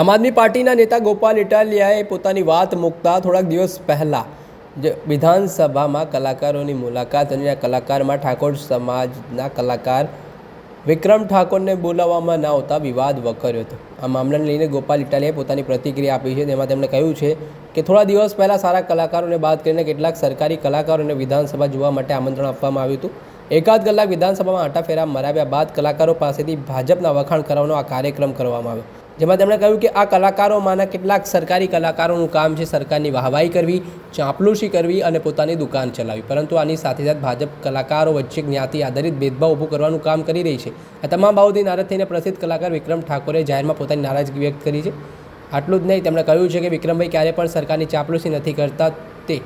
આમ આદમી પાર્ટીના નેતા ગોપાલ ઇટાલિયાએ પોતાની વાત મૂકતા થોડાક દિવસ પહેલાં જે વિધાનસભામાં કલાકારોની મુલાકાત અને આ કલાકારમાં ઠાકોર સમાજના કલાકાર વિક્રમ ઠાકોરને બોલાવવામાં ન આવતા વિવાદ વકર્યો હતો. આ મામલાને લઈને ગોપાલ ઇટાલિયાએ પોતાની પ્રતિક્રિયા આપી છે. તેમાં તેમણે કહ્યું છે કે થોડા દિવસ પહેલાં સારા કલાકારોને બાદ કરીને કેટલાક સરકારી કલાકારોને વિધાનસભા જોવા માટે આમંત્રણ આપવામાં આવ્યું હતું. એકાદ કલાક વિધાનસભામાં આટાફેરા મરાવ્યા બાદ કલાકારો પાસેથી ભાજપના વખાણ કરવાનો આ કાર્યક્રમ કરવામાં આવ્યો. જેમાં તેમણે કહ્યું કે આ કલાકારોમાંના કેટલાક સરકારી કલાકારોનું કામ છે સરકારની વાહવાહી કરવી, ચાંપલૂસી કરવી અને પોતાની દુકાન ચલાવવી. પરંતુ આની સાથે સાથે ભાજપ કલાકારો વચ્ચે જ્ઞાતિ આધારિત ભેદભાવ ઊભો કરવાનું કામ કરી રહી છે. આ તમામ બાબતથી નારાજ થઈને પ્રસિદ્ધ કલાકાર વિક્રમ ઠાકોરે જાહેરમાં પોતાની નારાજગી વ્યક્ત કરી છે. આટલું જ નહીં, તેમણે કહ્યું છે કે વિક્રમભાઈ ક્યારે પણ સરકારની ચાંપલૂસી નથી કરતા તે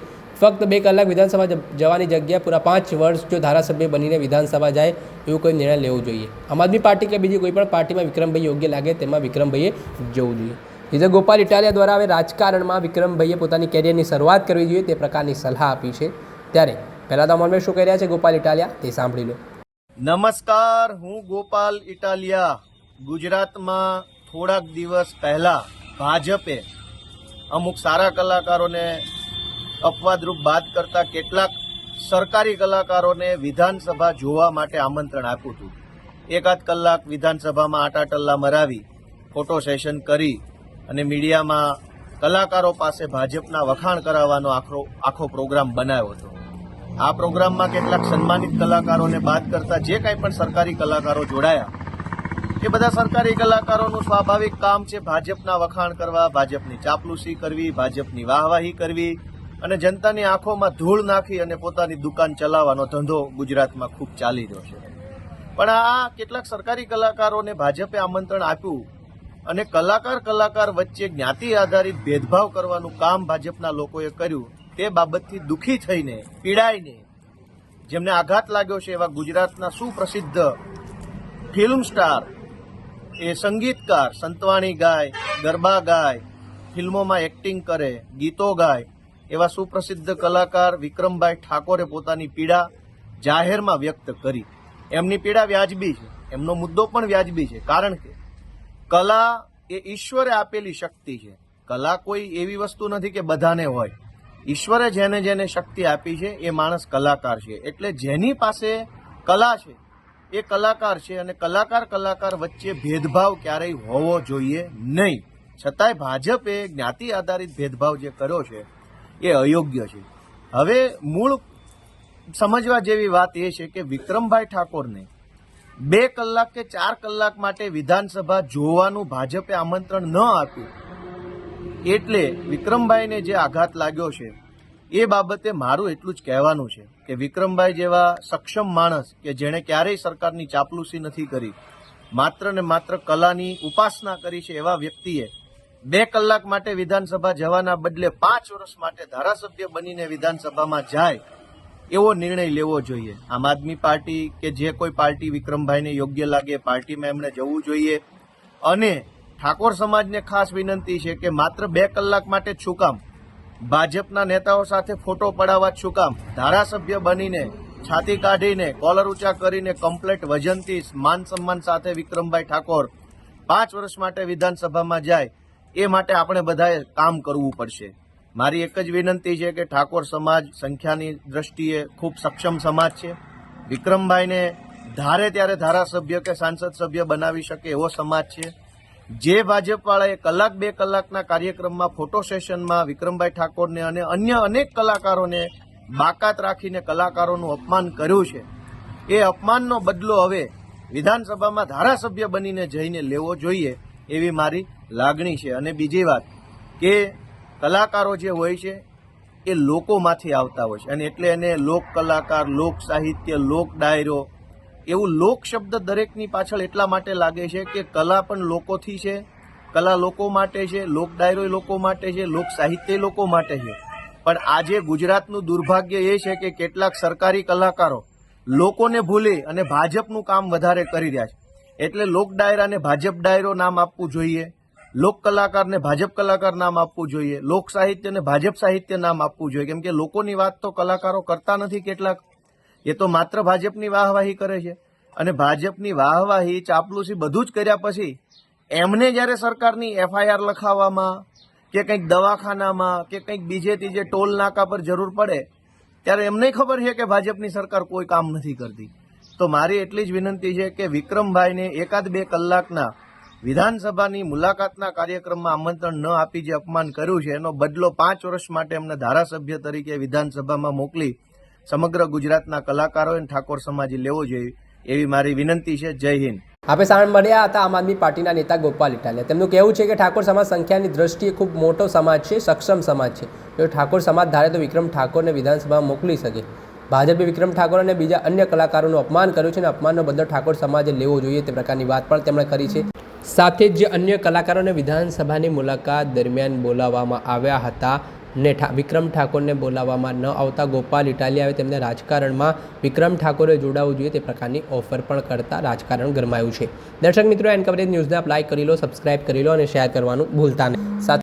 ફક્ત બે કલાક વિધાનસભા જવાની જગ્યાએ પૂરા પાંચ વર્ષ જો ધારાસભ્ય બનીને વિધાનસભા જાય, એવું કોઈ નિર્ણય લેવો જોઈએ. આમ આદમી પાર્ટી કે બીજી કોઈ પણ પાર્ટીમાં વિક્રમભાઈ યોગ્ય લાગે તેમાં વિક્રમભાઈએ જવું જોઈએ. વિજય ગોપાલ ઇટાલિયા દ્વારા હવે રાજકારણમાં વિક્રમભાઈએ પોતાની કેરિયરની શરૂઆત કરવી જોઈએ તે પ્રકારની સલાહ આપી છે. ત્યારે પહેલાં તો અમલભાઈ શું કહી રહ્યા છે? ગોપાલ ઇટાલિયા, તે સાંભળી લો. નમસ્કાર, હું ગોપાલ ઇટાલિયા. ગુજરાતમાં થોડાક દિવસ પહેલા ભાજપે અમુક સારા કલાકારોને અપવાદરૂપ બાદ કરતા કેટલાક સરકારી કલાકારોને વિધાનસભા જોવા માટે આમંત્રણ આપ્યું હતું. એકાદ કલાક વિધાનસભામાં આટાટલ્લા મરાવી, ફોટો સેશન કરી અને મીડિયામાં કલાકારો પાસે ભાજપના વખાણ કરાવવાનો આખો આખો પ્રોગ્રામ બનાવ્યો હતો. આ પ્રોગ્રામમાં કેટલાક સન્માનિત કલાકારોને બાદ કરતા જે કાંઈ પણ સરકારી કલાકારો જોડાયા, એ બધા સરકારી કલાકારોનું સ્વાભાવિક કામ છે ભાજપના વખાણ કરવા, ભાજપની ચાપલુસી કરવી, ભાજપની વાહવાહી કરવી અને જનતાની આંખોમાં ધૂળ નાખી અને પોતાની દુકાન ચલાવવાનો ધંધો ગુજરાતમાં ખૂબ ચાલી રહ્યો છે. પણ આ કેટલાક સરકારી કલાકારોને ભાજપે આમંત્રણ આપ્યું અને કલાકાર કલાકાર વચ્ચે જ્ઞાતિ આધારિત ભેદભાવ કરવાનું કામ ભાજપના લોકોએ કર્યું, તે બાબતથી દુઃખી થઈને, પીડાઈને જેમને આઘાત લાગ્યો છે એવા ગુજરાતના સુપ્રસિદ્ધ ફિલ્મ સ્ટાર એ સંગીતકાર સંતવાણી ગાય, ગરબા ગાય, ફિલ્મોમાં એક્ટિંગ કરે, ગીતો ગાય એવા સુપ્રસિદ્ધ કલાકાર વિક્રમભાઈ ઠાકોરે પોતાની પીડા જાહેરમાં વ્યક્ત કરી. એમની પીડા વ્યાજબી છે. એમનો મુદ્દો પણ વ્યાજબી છે. કારણ કે કલા એ ઈશ્વરે આપેલી શક્તિ છે. કલા કોઈ એવી વસ્તુ નથી કે બધાને હોય. ઈશ્વરે જેને જેને શક્તિ આપી છે, એ માણસ કલાકાર છે. એટલે જેની પાસે કલા છે, એ કલાકાર છે અને કલાકાર કલાકાર વચ્ચે ભેદભાવ ક્યારેય હોવો જોઈએ નહીં. છતાંય ભાજપે જ્ઞાતિ આધારિત ભેદભાવ જે કર્યો છે એ અયોગ્ય છે. હવે મૂળ સમજવા જેવી વાત એ છે કે વિક્રમભાઈ ઠાકોરને બે કલાક કે ચાર કલાક માટે વિધાનસભા જોવાનું ભાજપે આમંત્રણ ન આપ્યું, એટલે વિક્રમભાઈને જે આઘાત લાગ્યો છે, એ બાબતે મારું એટલું જ કહેવાનું છે કે વિક્રમભાઈ જેવા સક્ષમ માણસ કે જેણે ક્યારેય સરકારની ચાપલુસી નથી કરી, માત્ર ને માત્ર કલાની ઉપાસના કરી છે એવા વ્યક્તિએ બે કલાક માટે વિધાનસભા જવાના બદલે પાંચ વર્ષ માટે ધારાસભ્ય બનીને વિધાનસભામાં જાય, એવો નિર્ણય લેવો જોઈએ. આમ આદમી પાર્ટી કે જે કોઈ પાર્ટી વિક્રમભાઈને યોગ્ય લાગે પાર્ટીમાં એમણે જવું જોઈએ. અને ઠાકોર સમાજને ખાસ વિનંતી છે કે માત્ર બે કલાક માટે છુકામ કામ? ભાજપના નેતાઓ સાથે ફોટો પડાવવા છુકામ કામ? ધારાસભ્ય બનીને, છાતી કાઢીને, કોલર ઊંચા કરીને કમ્પ્લેટ વજનથી માન સન્માન સાથે વિક્રમભાઈ ઠાકોર પાંચ વર્ષ માટે વિધાનસભામાં જાય એ માટે આપણે બધાએ કામ કરવું પડશે. મારી એક જ વિનંતી છે કે ઠાકોર સમાજ સંખ્યાની દ્રષ્ટિએ ખૂબ સક્ષમ સમાજ છે. વિક્રમભાઈને ધારે ત્યારે ધારાસભ્ય કે સાંસદ સભ્ય બનાવી શકે એવો સમાજ છે. જે ભાજપવાળાએ કલાક બે કલાકના કાર્યક્રમમાં ફોટો સેશનમાં વિક્રમભાઈ ઠાકોરને અને અન્ય અનેક કલાકારોને બાકાત રાખીને કલાકારોનું અપમાન કર્યું છે. એ અપમાનનો બદલો હવે વિધાનસભામાં ધારાસભ્ય બનીને જઈને લેવો જોઈએ એવી મારી લાગણી છે. અને બીજી વાત કે કલાકારો જે હોય છે, એ લોકોમાંથી આવતા હોય છે. અને એટલે એને લોક કલાકાર, લોક સાહિત્ય, લોક ડાયરો એવું લોક શબ્દ દરેકની પાછળ એટલા માટે લાગે છે કે કલા પણ લોકોથી છે. કલા લોકો માટે છે, લોક ડાયરો લોકો માટે છે, લોક સાહિત્ય લોકો માટે છે. પણ આજે ગુજરાતનું દુર્ભાગ્ય એ છે કે કેટલાક સરકારી કલાકારો લોકોને ભૂલી અને ભાજપનું કામ વધારે કરી રહ્યા છે. એટલે લોક ડાયરાને ભાજપ ડાયરો નામ આપવું જોઈએ. લોક કલાકારને ભાજપ કલાકાર નામ આપવું જોઈએ, લોક સાહિત્યને ભાજપ સાહિત્ય નામ આપવું જોઈએ. કેમ કે લોકોની વાત તો કલાકારો કરતા નથી કેટલાક. એ તો માત્ર ભાજપની વાહવાહી કરે છે. અને ભાજપની વાહવાહી ચાપલુસી બધું જ કર્યા પછી એમને જ્યારે સરકારની એફઆઈઆર લખાવવામાં કે કંઈક દવાખાનામાં કે કંઈક બીજે ત્રીજે ટોલ નાકા પર જરૂર પડે, ત્યારે એમને ખબર છે કે ભાજપની સરકાર કોઈ કામ નથી કરતી. તો મારી એટલી જ વિનંતી છે કે વિક્રમભાઈને એકાદ બે કલાકના વિધાનસભાની મુલાકાતના કાર્યક્રમમાં આમંત્રણ ન આપી જે અપમાન કર્યું છે, એનો બદલો પાંચ વર્ષ માટે એમને ધારાસભ્ય તરીકે વિધાનસભામાં મોકલી સમગ્ર ગુજરાતના કલાકારો અને ઠાકોર સમાજે લેવો જોઈએ એવી મારી વિનંતી છે. જય હિન્દ. આપણે સાણ મળ્યા હતા આમ આદમી પાર્ટીના નેતા ગોપાલ ઇટાલિયા. તેમનું કહેવું છે કે ઠાકોર સમાજ સંખ્યાની દ્રષ્ટિએ ખૂબ મોટો સમાજ છે, સક્ષમ સમાજ છે. જો ઠાકોર સમાજ ધારે તો વિક્રમ ઠાકોરને વિધાનસભામાં મોકલી શકે. ભાજપે વિક્રમ ઠાકોર અને બીજા અન્ય કલાકારોનું અપમાન કર્યું છે અને અપમાનનો બદલો ઠાકોર સમાજે લેવો જોઈએ તે પ્રકારની વાત પણ તેમણે કરી છે. સાથે જ અન્ય કલાકારોને વિધાનસભાની મુલાકાત દરમિયાન બોલાવવામાં આવ્યા હતા ને વિક્રમ ઠાકોરને બોલાવવામાં ન આવતા ગોપાલ ઇટાલિયાએ તેમને રાજકારણમાં વિક્રમ ઠાકોરે જોડાવવું જોઈએ તે પ્રકારની ઓફર પણ કરતા રાજકારણ ગરમાયું છે. દર્શક મિત્રો એન કવરેજ ન્યૂઝને લાઇક કરી લો સબસ્ક્રાઇબ કરી લો અને શેર કરવાનું ભૂલતા નહીં.